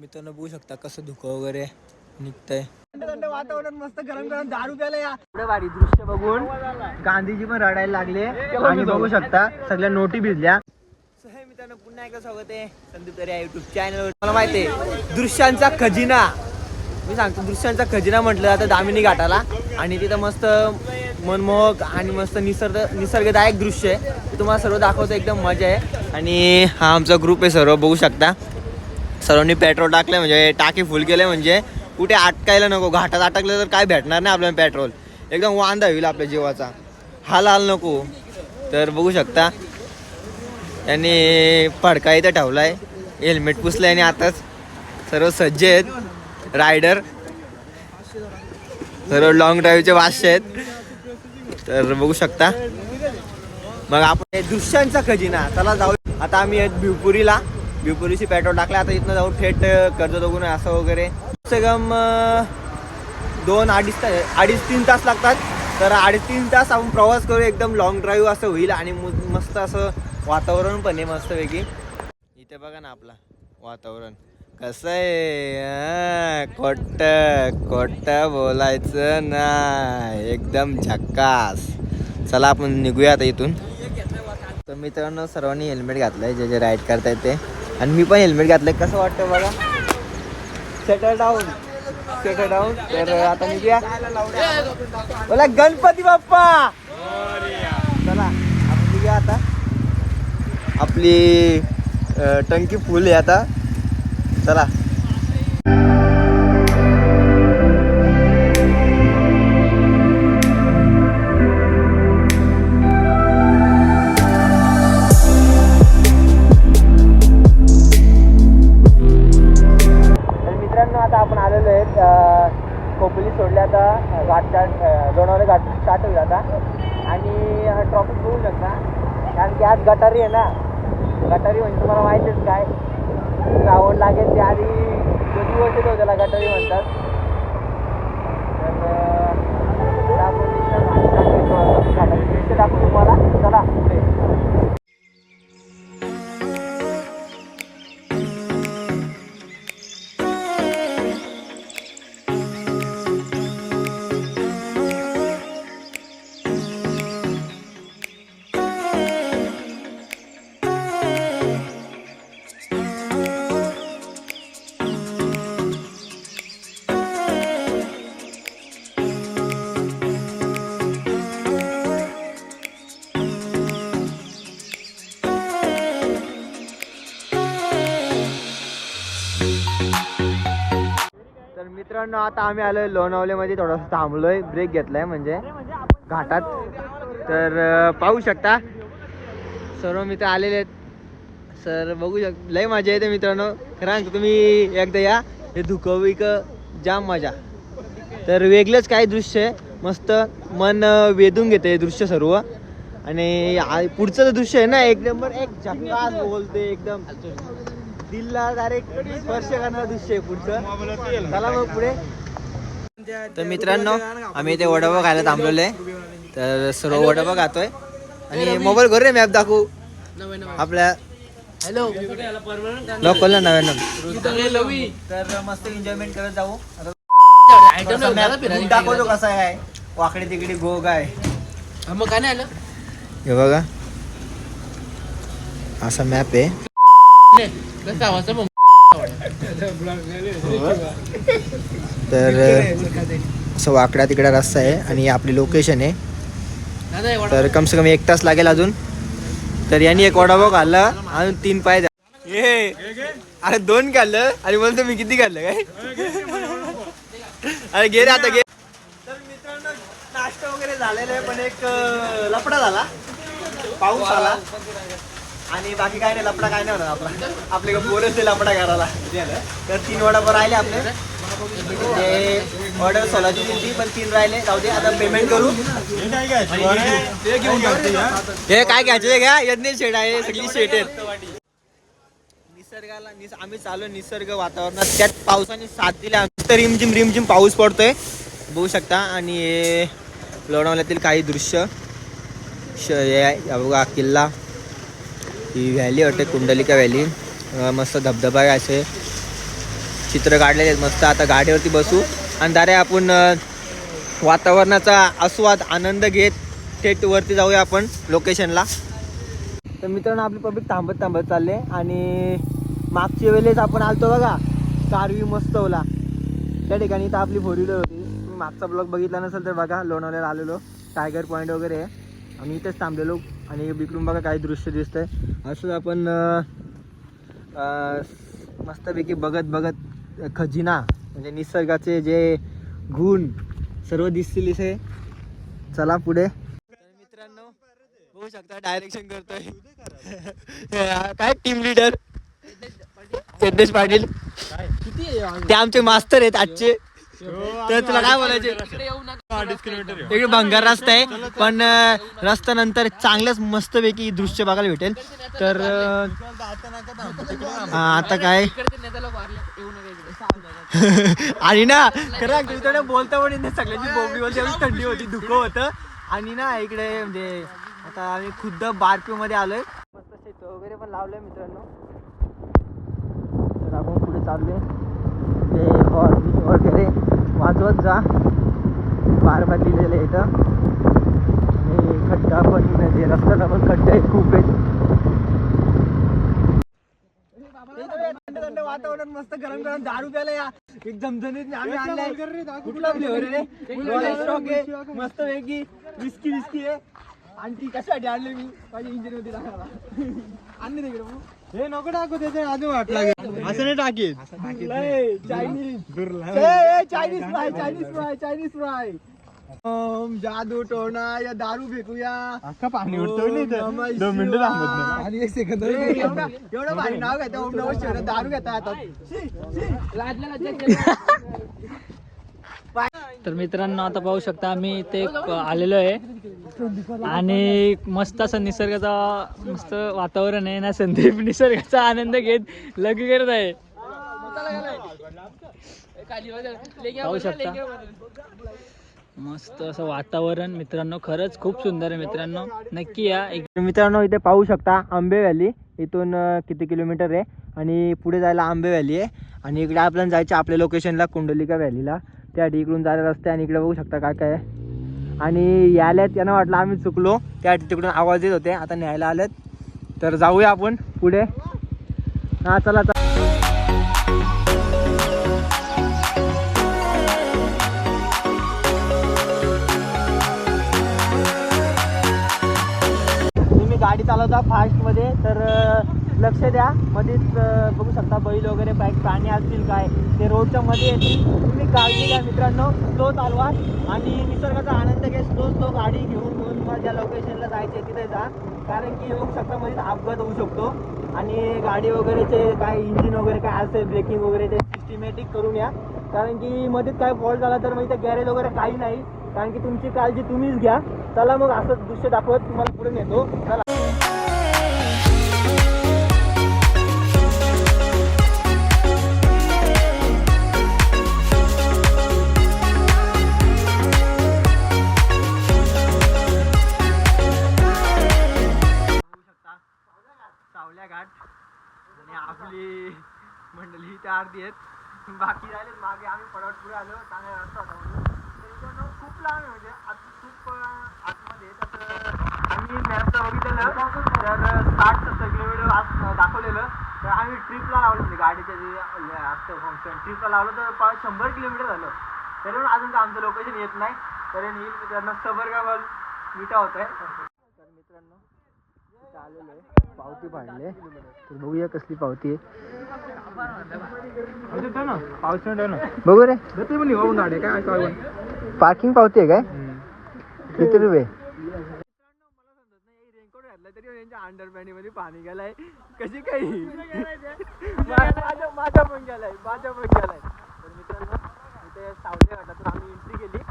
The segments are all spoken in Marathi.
मित्रांनो बघू शकता कसं धुकं वगैरे निघतंय. वातावरण मस्त गरम गरम दारू प्यायला या. एवढं भारी दृश्य बघून गांधीजी पण रडायला लागले. आणि बघू शकता सगळ्या नोटी भिजल्या. मित्रांनो पुन्हा एकदा स्वागत आहे संदीप तरी युट्यूब चॅनल मला माहिती आहे दृश्यांचा खजिना. मी सांगतो दृश्यांचा खजिना म्हटलं जातं दामिनी घाटाला. आणि तिथं मस्त मनमोहक आणि मस्त निसर्ग निसर्गदायक दृश्य आहे. ते तुम्हाला सर्व दाखवतो एकदम मजा आहे. आणि हा आमचा ग्रुप आहे सर्व बघू शकता. सर्वांनी पेट्रोल टाकलं म्हणजे टाकी फुल केले म्हणजे कुठे अटकायला नको घाटात अटकलं तर काय भेटणार नाही आपल्याला पेट्रोल. एकदम वांदा होईल आपल्या जीवाचा. हाल हाल नको. तर बघू शकता त्यांनी फडका इथं आहे हेल्मेट पुसलंय आणि आताच सर्व सज्ज आहेत रायडर सर्व लॉंग ड्राईव्हचे वाशे आहेत. तर बघू शकता. मग आपण हे दृश्यांचा खजिना चला जाऊ आता आम्ही आहेत भिवपुरीला. बिपुरीशी पेट्रोल टाकलं आता इथनं जाऊ थेट कर्ज दोघून असं वगैरे. कम से कम दोन अडीच तास अडीच तीन तास लागतात. तर अडीच तीन तास आपण प्रवास करू एकदम लॉंग ड्राईव्ह असं होईल आणि मस्त असं वातावरण पण आहे मस्तपैकी. इथे बघा ना आपला वातावरण. कसं आहे? खोट खोट बोलायचं ना. एकदम झक्कास. चला आपण निघूया आता इथून. तर मित्रांनो सर्वांनी हेल्मेट घातलंय जे जे राईड करतायत ते. आणि मी पण हेल्मेट घातलंय. कसं वाटतं बघा? सेटल डाऊन सेटल डाऊन तर आता निघूया बोला गणपती बाप्पा! चला आपण निघूया आता. आपली टंकी फुल आहे आता. चला. गटारी आहे ना मित्रांनो आता आम्ही आलोय लोणावलेमध्ये थोडंसं थांबलोय. ब्रेक घेतलाय म्हणजे घाटात. तर पाहू शकता. सर्व मित्र आलेले आहेत. सर बघू शक लय मजा येते मित्रांनो. खरं तुम्ही एकदा या. हे धुकं विक जाम मजा. तर वेगळंच काय दृश्य आहे. मस्त मन वेधून घेते हे दृश्य सर्व. आणि पुढचं दृश्य आहे ना एक नंबर एक झक्कास बोलते एकदम. दिलला डायरेक्ट स्पर्श करणारं दृश्य आहे पुढचं. चला मग पुढे. तर मित्रांनो आम्ही इथे वडापाव खायला थांबलेलो आहे. तर सर्व वडापाव खातोय. आणि मोबाईल घरी मॅप दाखवू. आपल्या हॅलो लोकल नव्याण्णव. तर मस्त एन्जॉयमेंट करत जाऊ दाखवतो कसा आहे. वाकडे तिकडे गोग आहे. मग काय नाही आलं? हे बघा. असा मॅप आहे. तर असं वाकडा तिकडा रस्ता आहे आणि ही आपली लोकेशन आहे. तर कम से कम एक तास लागेल अजून. तर यांनी एक वडापाव खाल्ला अजून तीन पाय द्या- ये. अरे दोन खाल्लं? आणि बोलतो मी किती खाल्लं काय? अरे घे रे आता घे. तर मित्रांनो नाश्ता वगैरे झालेला आहे पण एक अं, लफडा झाला. पाऊस आला. आणि बाकी काय नाही लपडा काय नाही होणार आपला. आपले पोरच ते लफडा करायला. तर तीन वडापाव राहिले आपले. ते ऑर्डर सोलाची दिली पण तीन राहिले. जाऊ दे आता पेमेंट करू. हे काय घ्यायचे ते घ्या. यज्ञ शेड आहे सगळी शेट आहेत. निसर्गाला निस आम्ही चालू निसर्ग वातावरणात. त्यात पावसाने साथ दिला. तर रिमझिम रिमझिम पाऊस पडतोय. बघू शकता. आणि हे लोणावळ्यातील काही दृश्य. श हे आहे बघा किल्ला. ही व्हॅली वाटते कुंडलिका व्हॅली मस्त धबधबा आहे असे. चित्र काढलेले आहेत मस्त. आता गाडीवरती बसू. आणि दारे आपण वातावरणाचा आस्वाद आनंद घेत थेट वरती जाऊया आपण लोकेशनला तर मित्रांनो आपली पब्लिक थांबत थांबत चालले आणि मागच्या वेळेस आपण आलतो बघा कारवी मस्तवला त्या ठिकाणी तर आपली फोर व्हीलर होती. मागचा ब्लॉग बघितला नसेल तर बघा लोणावळ्याला आलेलो. टायगर पॉईंट वगैरे आहे. आम्ही इथेच थांबलेलो. आणि बिकडून बघा काही दृश्य दिसतंय. असंच आपण मस्तपैकी बघत बघत खजिना म्हणजे निसर्गाचे जे गुण सर्व दिसतील इथे. चला पुढे. मित्रांनो बघू शकता डायरेक्शन करतोय. काय टीम लीडर सिद्धेश पाटील. ते आमचे मास्तर आहेत आजचे. तर तुला काय बोलायचे? इकडे भंगार रस्ता आहे पण रस्त्यानंतर रस्ता नंतर चांगलंच मस्त पैकी दृश्य बघायला भेटेल. तर आता काय? आणि ना खरं बोलता पण सगळ्यांची बोबडी बोलते थंडी होती धुकं होतं. आणि ना इकडे म्हणजे आता आम्ही खुद्द बारपी मध्ये आलोय. मस्त शेत वगैरे पण लावलंय मित्रांनो. तर आपण पुढे चाललोय. ते हॉर्न वगैरे. वाजवत जा. लिहिलेलं आहे इथं. आणि खड्डा पण म्हणजे रस्त्याला पण खड्डे आहेत खूप आहेत. थंड थंड वातावरण मस्त गरम गरम दारू प्यायला या. एक जमजमीत आम्ही आणलाय. कुठला फ्लेवर रे? स्टॉक आहे? मस्त पैकी विस्की विस्की आहे. आणि ती कशासाठी आणली मी? माझ्या इंजिनमध्ये टाकायला आणली तिकडे. हे नको टाकू त्याचे अजून वाटला असं नाही टाकीत. Chinese Chinese fry Chinese fry Chinese fry ओम जादू टोना या दारू फेकूया. अख्खा पाणी उडतो दोन मिनिटं थांबत आणि एक सेकंद एवढं भारी नाव घेता शिवाय दारू घेता लाजल्या तर मित्रांनो आता पाहू शकता आम्ही इथे आलेलो आहे. आणि मस्त असं निसर्गाचा मस्त वातावरण आहे ना संदीप. निसर्गाचा आनंद घेत लग करत आहे. पाहू शकता. मस्त असं वातावरण मित्रांनो खरंच खूप सुंदर आहे मित्रांनो. नक्की या. एक मित्रांनो इथे पाहू शकता आंबे व्हॅली. इथून किती किलोमीटर आहे. आणि पुढे जायला आंबे व्हॅली आहे. आणि इकडे आपल्याला जायचं आपल्या लोकेशनला कुंडलिका व्हॅलीला. त्या इकडून जायला रस्ते आणि इकडे बघू शकता काय काय आणि यायल्यात त्यांना वाटलं आम्ही चुकलो. त्या तिकडून आवाज येत होते आता न्यायला आलेत. तर जाऊया आपण पुढे. हा चला चला. तुम्ही गाडी चालवता फास्टमध्ये तर लक्ष द्या. मध्येच बघू शकता बैल वगैरे बाईक प्राणी असतील काय ते रोडच्या मध्ये येतील. तुम्ही काळजी घ्या मित्रांनो. स्लो चालवा आणि निसर्गाचा आनंद घ्या. स्लो स्लो गाडी घेऊन घेऊन मग ज्या लोकेशनला जायचे तिथे जा. कारण की येऊ शकता मध्ये अपघात होऊ शकतो. आणि गाडी वगैरेचे काय इंजिन वगैरे काय असेल ब्रेकिंग वगैरे ते सिस्टमॅटिक करून या. कारण की मध्येच काय फॉल्ट झाला तर मग इथे गॅरेज वगैरे काही नाही. कारण की तुमची काळजी तुम्हीच घ्या. चला मग असं दृश्य दाखवत तुम्हाला पुढे नेतो. चला. इथे अर्धी आहेत बाकी झाले मागे आम्ही पडवट पुढे आलो चांगला रस्ता होता म्हणून. खूप लहान म्हणजे आत खूप आतमध्ये. तर आम्ही मॅपचं बघितलेलं. तर साठ सत्तर किलोमीटर आज दाखवलेलं. तर आम्ही ट्रिपला लावलं म्हणजे गाडीचं जे असतं फंक्शन ट्रिपला लावलं तर शंभर किलोमीटर झालं. तरी पण अजून आमचं लोकेशन येत नाही. तरी येईल. त्यांना सबरगावर मिठा होत आहे. तर मित्रांनो इथं आहे. पावती पाडले तर बघूया कसली पावती आहे. बघू रे. पार्किंग पावती आहे काय? किती रुपये? रेनकोट घातला तरी यांच्या अंडरपॅन्टमध्ये पाणी गेलाय कशी काही माझ्या पण गेलाय माझ्या पण गेलाय तर मित्रांनो इथे सावली घाटातून आम्ही एंट्री केली.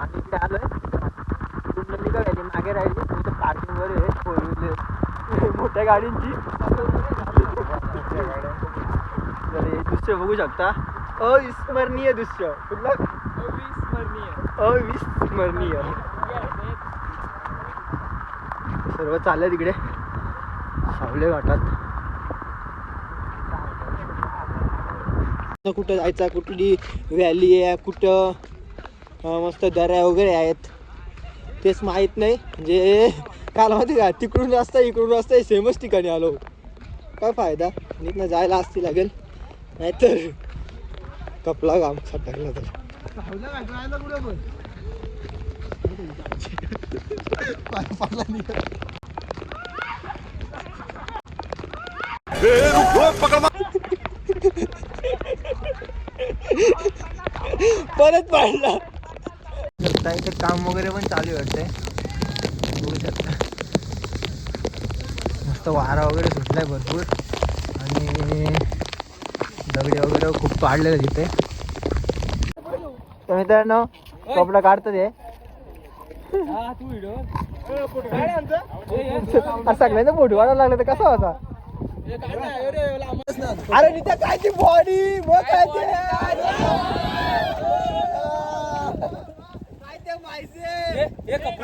आणि इकडे आलोय. कुंडलिका व्हॅली मागे राहिली? इथे पार्किंग वर आहे फोर व्हीलर मोठ्या गाडींची. हे दृश्य बघू शकता. अविस्मरणीय दृश्य. कुठलं? अविस्मरणीय. सर्व चाललंय तिकडे. सावले घाटात. कुठं जायचा? कुठली व्हॅली आहे? कुठं मस्त दऱ्या वगैरे आहेत? तेच माहीत नाही. म्हणजे काल माहिती का तिकडून रस्ता इकडून रस्ता सेमच ठिकाणी आलो. काय फायदा? इथनं जायला असती लागेल. नाहीतर कपला काम सटकला तर परत पाडला काम वगैरे पण चालू वाटतंय बघू शकता मस्त वारा वगैरे सुटलाय भरपूर. आणि दगडे वगैरे खूप पाडले तिथे. तर मित्रांनो कपडा काढतो ते. सगळ्यांचा फोटो काढायला लागला तर कसा होता? अरे नित्या काय ती. बॉडी मग काय ते काय ते माहिती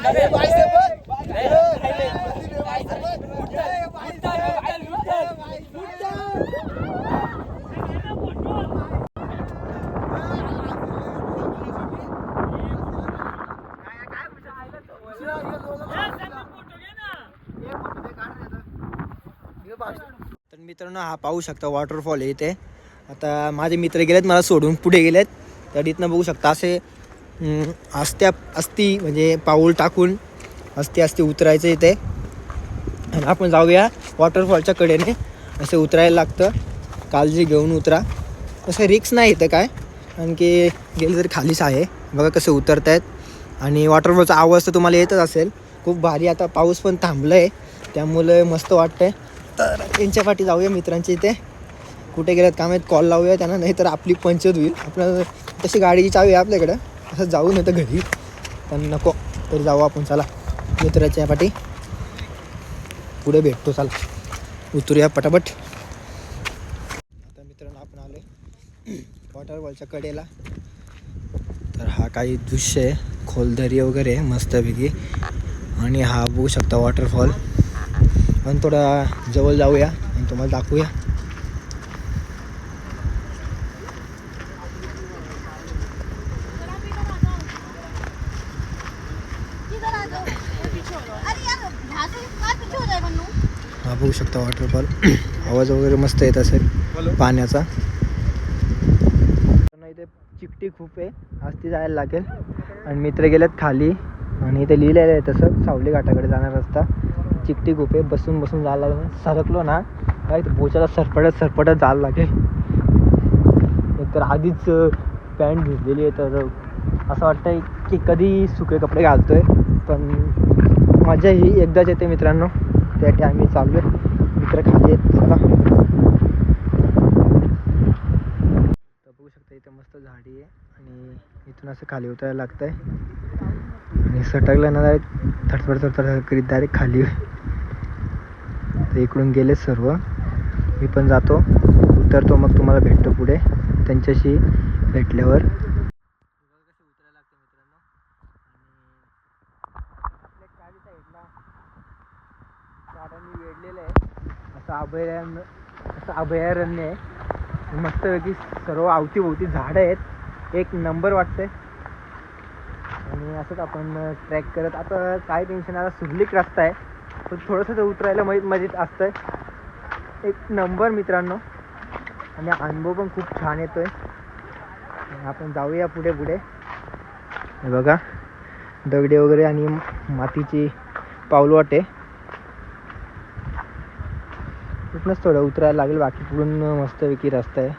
अरे माहिती बघ. तर मित्रांनो हा पाहू शकता वॉटरफॉल आहे इथे. आता माझे मित्र गेलेत मला सोडून पुढे गेलेत. तर इथनं बघू शकता असे अस्त्या अस्ती म्हणजे पाऊल टाकून अस्ती अस्ती उतरायचं इथे. आणि आपण जाऊया वॉटरफॉलच्या कडेने. असे उतरायला लागतं. काळजी घेऊन उतरा. असं रिक्स नाही इथं काय. आणखी गेलं तरी खालीच आहे. बघा कसे उतरत आहेत आणि वॉटरफॉलचा आवाज तर तुम्हाला येतच असेल. खूप भारी आता पाऊस पण थांबलं आहे त्यामुळे मस्त वाटतं आहे तर त्यांच्या पाठी जाऊया मित्रांच्या इथे. कुठे गेल्यात काम आहेत कॉल लावूया त्यांना नाही तर आपली पंचत होईल. आपलं तशी गाडीची चावी आहे आपल्याकडं. असं जाऊ नाही तर घरी. पण नको तरी जाऊ आपण चला. मित्राच्या पाठी. पुढे भेटतो चला. उतरूया पटापट. आता मित्रांनो आपण आलो वॉटरफॉलच्या कडेला. तर हा काही दृश्य आहे. खोलदरी वगैरे आहे मस्तपैकी. आणि हा बघू शकता वॉटरफॉल पण थोडा जवळ जाऊया आणि तुम्हाला दाखवूया. हो बघू शकता वॉटरफॉल आवाज वगैरे मस्त येत असेल पाण्याचा. इथे चिकटी खूप आहे. असती जायला लागेल. आणि मित्र गेलेत खाली. आणि इथे लिहिलेलं आहे तसं सावली घाटाकडे जाणार रस्ता. चिकटी गुफे बसून बसून जायला लागेल. सरकलो ना काय ते बोचाला सरपटत सरपटत जायला लागेल. तर आधीच पॅन्ट भिजलेली आहे तर असं वाटतंय की कधी सुके कपडे घालतोय. पण मजा ही एकदाच येते मित्रांनो. त्यासाठी आम्ही चाललो आहे मित्र खाली आहेत चला. तर बघू शकता इथे मस्त झाडी आहे आणि इथून असं खाली उतरायला लागतंय. आणि सटकलं ना डायरेक्ट थरथर करीत डायरेक्ट खाली. तर इकडून गेले सर्व. मी पण जातो. उतरतो मग तुम्हाला भेटतो पुढे. त्यांच्याशी भेटल्यावर. झाडांनी वेढलेलं आहे असं अभयारण्य असं अभयारण्य आहे. मस्तपैकी सर्व अवतीभोवती झाडं आहेत. एक नंबर वाटतंय. आणि असंच आपण ट्रॅक करत आता काय टेन्शन आता सुरलीक रस्ता आहे. पण थोडंसं तर उतरायला मजेत मजेत असतंय. एक नंबर मित्रांनो. आणि अनुभव पण खूप छान येतोय. आहे आपण जाऊया पुढे पुढे. बघा. दगडे वगैरे आणि मातीची पाऊलवाट आहे. कुठनंच थोडं उतरायला लागेल. बाकी पुढून मस्तपैकी रस्ता आहे.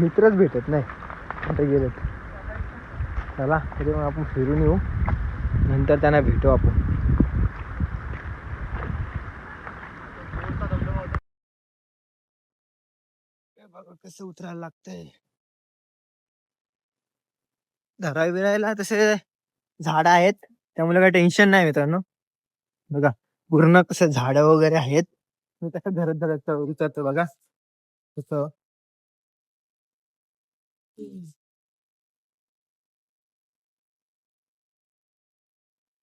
मित्रच भेटत नाही. आता गेलेत चला तरी मग आपण फिरून येऊ. नंतर त्यांना भेटू आपण बघा कसं उतरायला लागतंय? धरा बिरायला तसे झाड आहेत त्यामुळे काही टेन्शन नाही मित्रांनो. बघा पूर्ण कसं झाड वगैरे आहेत. मी कसं धरत धरत उतरतो बघा. तस.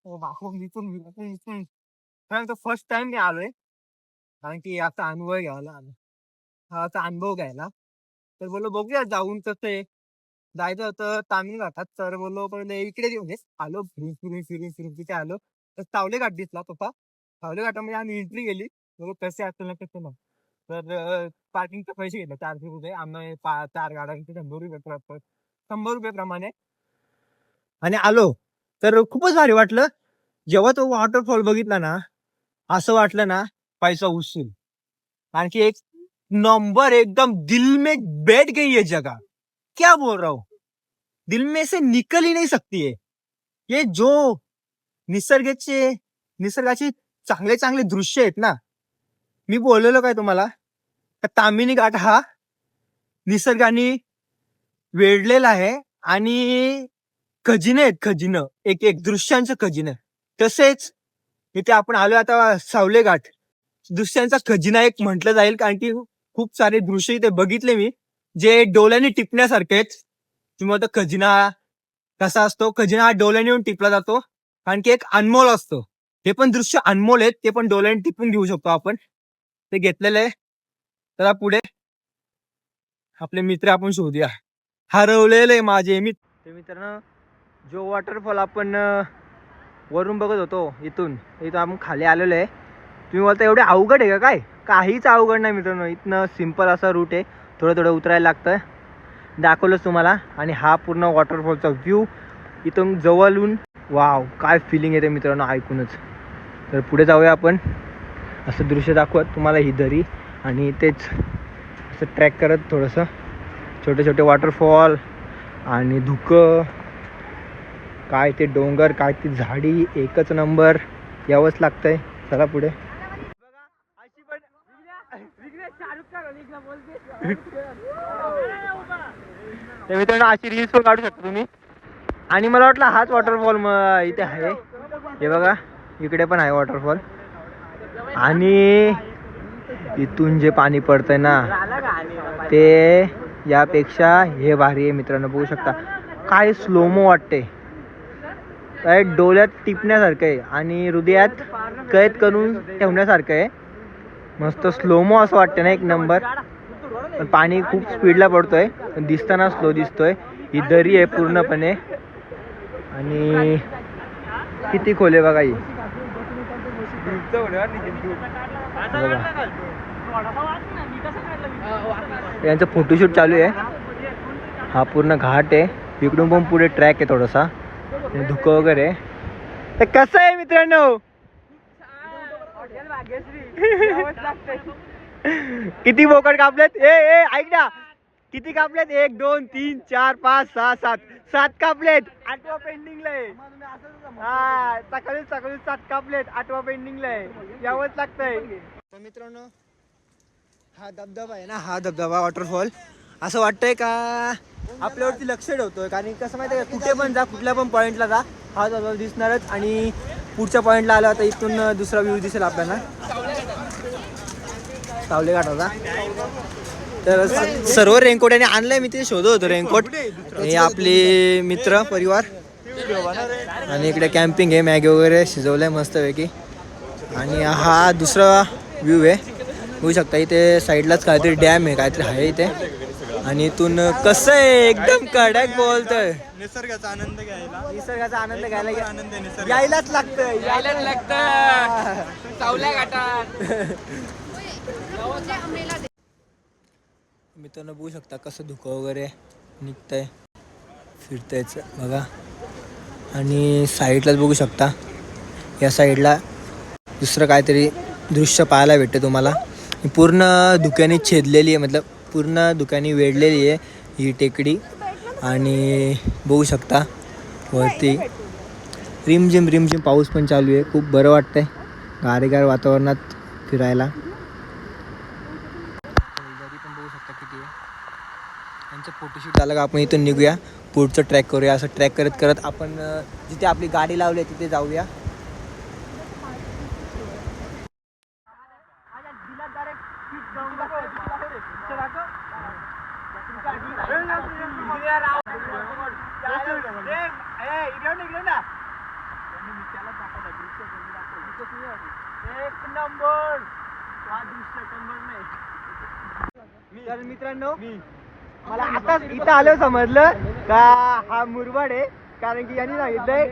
हो मी पण मी पण- कारण फर्स्ट टाइम मी आलोय. कारण की याचा अनुभव घ्यायला आलो. हा असा अनुभव घ्यायला. तर बोललो बघूया जाऊन कसं आहे. जायचं होतं तामिळ घाटात तर बोललो पण इकडे येऊ म्हणजे आलो फिरून फिरून फिरून फिरून तिथे आलो. तर सावले घाट दिसला तसा सावले घाटामध्ये म्हणजे आम्ही एंट्री केली बघू कसे असेल ना कसं ना तर पार्किंगचे पैसे घेतले. चारशे रुपये. आम्ही पा चार गाड्यांचे शंभर रुपये शंभर रुपये प्रमाणे. आणि आलो. तर खूपच भारी वाटलं. जेव्हा तो वॉटरफॉल बघितला ना असं वाटलं ना पैसा उचल आणखी एक नंबर एकदम दिल में बैठ गई है जगह। क्या बोल रहा हूं? दिल में से निकल ही नहीं सकती है। ये जो निसर्गाचे निसर्गाचे चांगले चांगले दृश्य आहेत ना मी बोललेलो काय तुम्हाला? का तामिनी घाट हा निसर्गाने वेढलेला आहे आणि खजिने आहेत खजिनं. एक एक दृश्यांचं खजिनं. तसेच इथे आपण आलो आता सावले घाट. दृश्यांचा खजिना एक म्हटलं जाईल कारण की खूप सारे दृश्य इथे बघितले मी जे डोळ्याने टिपण्यासारखे आहेत. तुम्ही आता खजिना कसा असतो? खजिना हा डोळ्याने येऊन टिपला जातो. कारण की एक अनमोल असतो. हे पण दृश्य अनमोल आहेत ते पण डोळ्याने टिपून घेऊ शकतो आपण. ते घेतलेलं आहे. तर पुढे. आपले मित्र आपण शोधूया. हरवलेले माझे मित्र मित्रांनो जो वॉटरफॉल आपण वरून बघत होतो इथून इथून आपण खाली आलेलो आहे. तुम्ही बोलता एवढे अवघड आहे का काय? काहीच अवघड नाही मित्रांनो. इथनं सिंपल असा रूट आहे. थोडं थोडं उतरायला लागतं दाखवलंच तुम्हाला. आणि हा पूर्ण वॉटरफॉलचा व्ह्यू इथून जवळून वाव काय फिलिंग येते मित्रांनो ऐकूनच. तर पुढे जाऊया आपण. असं दृश्य दाखवत तुम्हाला ही दरी. आणि तेच असं ट्रॅक करत थोडंसं. छोटे छोटे वॉटरफॉल आणि धुकं. काय ते डोंगर काय ती झाडी एकच नंबर यावंच लागतंय. चला पुढे. तर मित्रांनो अशी रील्स पण काढू शकता तुम्ही. आणि मला वाटलं हाच वॉटरफॉल इथे आहे. हे बघा इकडे पण आहे वॉटरफॉल आणि इथून जे पाणी पडतंय ना ते यापेक्षा हे भारी आहे मित्रांनो बघू शकता. काय स्लोमो वाटते काय डोळ्यात टिपण्यासारखं आहे आणि हृदयात कैद करून ठेवण्यासारखं आहे. मस्त स्लोमो असं वाटतं ना एक नंबर पाणी खूप स्पीडला पडतोय. पण दिसताना स्लो दिसतोय. ही दरी आहे पूर्णपणे. आणि किती खोल आहे बघा ही. यांचं फोटोशूट चालू आहे. हा पूर्ण घाट आहे. इकडून पण पुढे ट्रॅक आहे थोडासा. धुकं वगैरे. आहे. तर कसं आहे मित्रांनो? किती बोकड कापलेत? ए ए ऐक ना. किती कापलेत? एक दोन तीन चार पाच सहा सात. सात कापलेत. आठवा पेंडिंगला आहे. हा सकाळी सकाळी सात कापलेत. आठवा पेंडिंगला आहे. यावंच लागतंय. तर मित्रांनो हा धबधबा आहे ना? हा धबधबा वॉटरफॉल असं वाटतंय का? आपल्यावरती लक्ष ठेवतोय. कारण कसं माहिती आहे का? कुठे पण जा कुठल्या पण पॉईंटला जा हा धबधबा दिसणारच. आणि पुढच्या पॉईंटला आला तर इथून दुसरा व्ह्यू दिसेल आपल्याला. सावले घाटाचा तर सर्व रेनकोट याने आणलंय मी ते शोधत होतो रेनकोट. हे आपले मित्र परिवार. आणि इकडे कॅम्पिंग आहे मॅगी वगैरे शिजवलंय मस्तपैकी. आणि हा दुसरा व्ह्यू आहे. बघू शकता इथे साईडलाच काहीतरी डॅम आहे काहीतरी आहे इथे. आणि इथून कसं आहे? एकदम कडक बोलतोय. निसर्गाचा आनंद घ्यायला. निसर्गाचा आनंद घ्यायला आनंद आहे निसर्ग यायलाच लागतंय यायलाच लागतं सावल्या घाटात. मित्रांनो बघू शकता कसं धुकं वगैरे निघतंय. फिरतायच बघा. आणि साईडलाच बघू शकता. या साईडला दुसरं काहीतरी दृश्य पाहायला भेटते तुम्हाला. पूर्ण धुक्याने छेदलेली आहे मतलब पूर्ण दुकानी वेढलेली आहे ही टेकडी. आणि बघू शकता वरती रिमझिम रिमझिम पाऊस पण चालू आहे. खूप बरं वाटतंय. गारेगार वातावरणात फिरायला. पण बघू शकता किती आहे. फोटोशूट झालं का आपण इथून निघूया. पुढचं ट्रॅक करूया. असं ट्रॅक करत करत आपण जिथे आपली गाडी लावली आहे तिथे जाऊया. आलं समजलं का हा मुरबाड आहे? कारण की यांनी सांगितलंय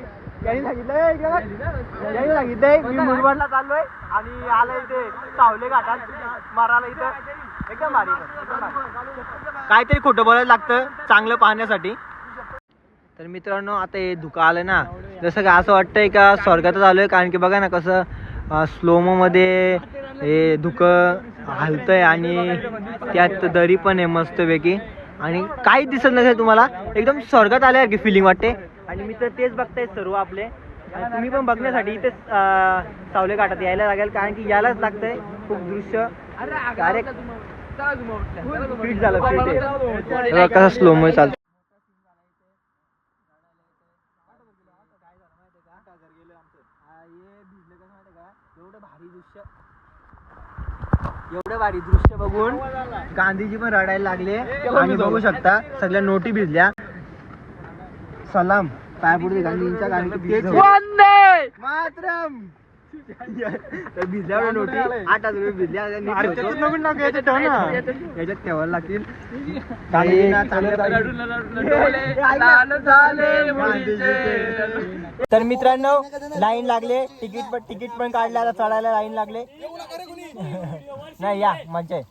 यांनी सांगितलंय यांनी सांगितलंय मी मुरबाडला चाललोय आणि आलं इथे सावले घाटात मारायला इथं. एकदम भारी. काहीतरी खोटं बोलायला लागतं चांगलं पाहण्यासाठी. तर मित्रांनो आता हे धुकं आलं ना. जसं का असं वाटतंय का स्वर्गातच आलोय कारण की बघा ना कसं स्लोमो मध्ये हे धुकं हलतंय आणि त्यात दरी पण आहे मस्तपैकी. आणि काही दिसत नसेल तुम्हाला एकदम स्वर्गात आल्यासारखी फिलिंग वाटते आणि मी तर तेच बघताय सर्व आपले आणि तुम्ही पण बघण्यासाठी इथेच अं, सावले घाटात यायला लागेल कारण की यायलाच लागतंय खूप दृश्य डायरेक्ट फिट झालं कसं स्लोमो चालतं एवढं भारी दृश्य एवढं भारी दृश्य बघून गांधीजी पण रडायला लागले. आणि बघू शकता सगळ्या नोटी भिजल्या. सलाम. पाय पुढे गांधीजींच्या आहे. मातरम! तर भिजल्यावर नोटी आठ हजार रुपये भिजल्या. याच्यात ठेवायला लागतील. तर मित्रांनो लाईन लागले. तिकीट पण तिकीट पण काढले आता चढायला लाईन लागले. नाही या मजा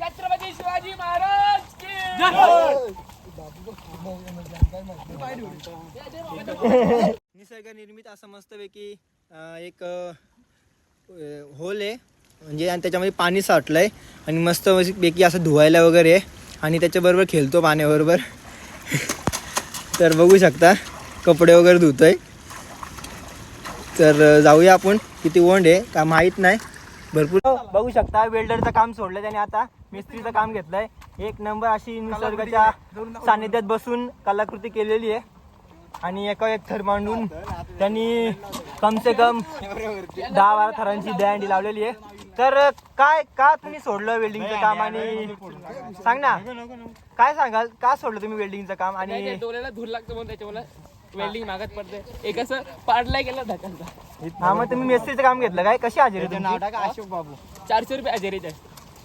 छत्रपती शिवाजी महाराज निसर्ग निर्मित असं मस्तपैकी एक होल आहे. म्हणजे आणि त्याच्यामध्ये पाणी साठलंय. आणि मस्त पैकी असं धुवायला वगैरे आहे. आणि त्याच्याबरोबर खेळतो पाण्याबरोबर. तर बघू शकता कपडे वगैरे धुतोय. तर जाऊया आपण. किती ओंड आहे का माहीत नाही. भरपूर बघू शकता वेल्डरचं काम सोडलं त्याने आता. मिस्त्रीचं काम घेतलंय. एक नंबर अशी निसर्गाच्या सानिध्यात बसून कलाकृती केलेली आहे. आणि एका एक थर मांडून त्यांनी कम से कम दहा बारा थरांची दहंडी लावलेली आहे. तर काय का तुम्ही सोडलं वेल्डिंगचं काम आणि सांग ना. काय सांगाल? का सोडलं तुम्ही वेल्डिंगचं काम आणि डोळ्याला धूर लागतं म्हणून त्याच्यामुळे वेल्डिंग मागत पडते एक असं पाडलाय गेला धक्काचा हा मग तुम्ही मेस्त्रीचं काम घेतलं काय? कशी हजेरी तुमची? अशोक बाबू. चारशे रुपये हजेरीचे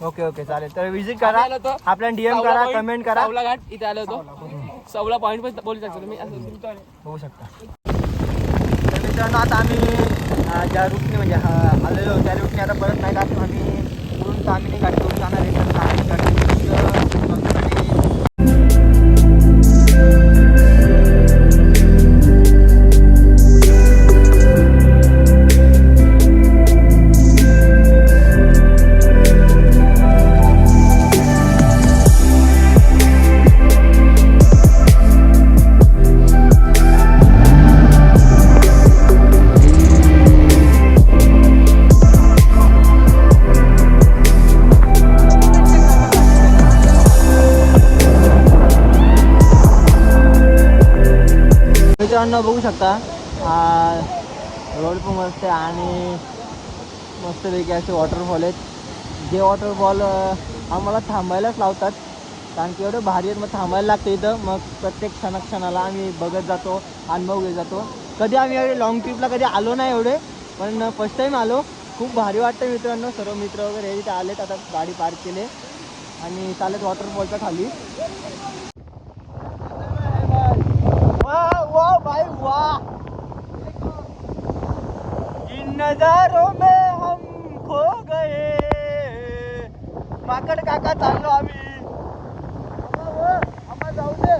ओके ओके चालेल. तर विजिट करा आलो होतो. आपल्याला डीएम करा कमेंट करा. सावला घाट इथे आलो होतो. सवला पॉईंट पण बोलू शकतो तुम्ही असं तुमचं. बघू शकता. तर मित्रांनो आता आम्ही अं, ज्या रूटने म्हणजे अं, आलेलो त्या रूटने आता परत नाही जात आम्ही पुढून तामिनी गाडी करून जाणार आहे. तर तामिनी मित्रांनो बघू शकता. रोड पण मस्त आहे आणि मस्तपैकी असे वॉटरफॉल आहेत. जे वॉटरफॉल आम्हाला थांबायलाच लावतात. कारण की एवढं भारी आहेत मग थांबायला लागतं इथं. मग प्रत्येक क्षणा क्षणाला आम्ही बघत जातो अनुभव घेत जातो. कधी आम्ही एवढे लॉंग ट्रिपला कधी आलो नाही एवढे पण फर्स्ट टाईम आलो. खूप भारी वाटतं मित्रांनो. सर्व मित्र वगैरे हे आलेत आता गाडी पार्क केले. आणि चालत वॉटरफॉलच्या खाली. वाह वाह भाई वाह. इन नजारों में हम खो गए। माकड काका चाललो आम्ही. आम्हाला जाऊ दे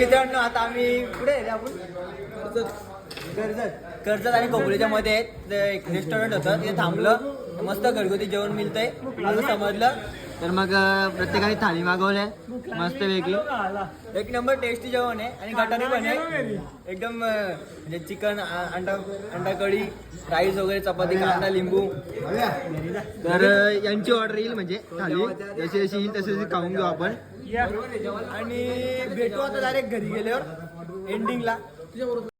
मित्रांनो आता आम्ही पुढे आहे? आपण कर्जत. कर्जत आणि कोपरीच्या मध्ये आहेत. एक रेस्टॉरंट होतं. तिथे थांबलं. मस्त घरगुती जेवण मिळतंय. असं समजलं. तर मग प्रत्येकाने थाळी मागवल्या वेगळी एक नंबर टेस्टी जेवण आहे. आणि गटारी पण आहे. एकदम म्हणजे चिकन अंडा अंडा कढी राईस वगैरे चपाती कांदा लिंबू. तर यांची ऑर्डर येईल म्हणजे थाळी जशी जशी येईल तशी तशी खाऊन घेऊ आपण. आणि भेटू आता डायरेक्ट घरी गेल्यावर एंडिंगला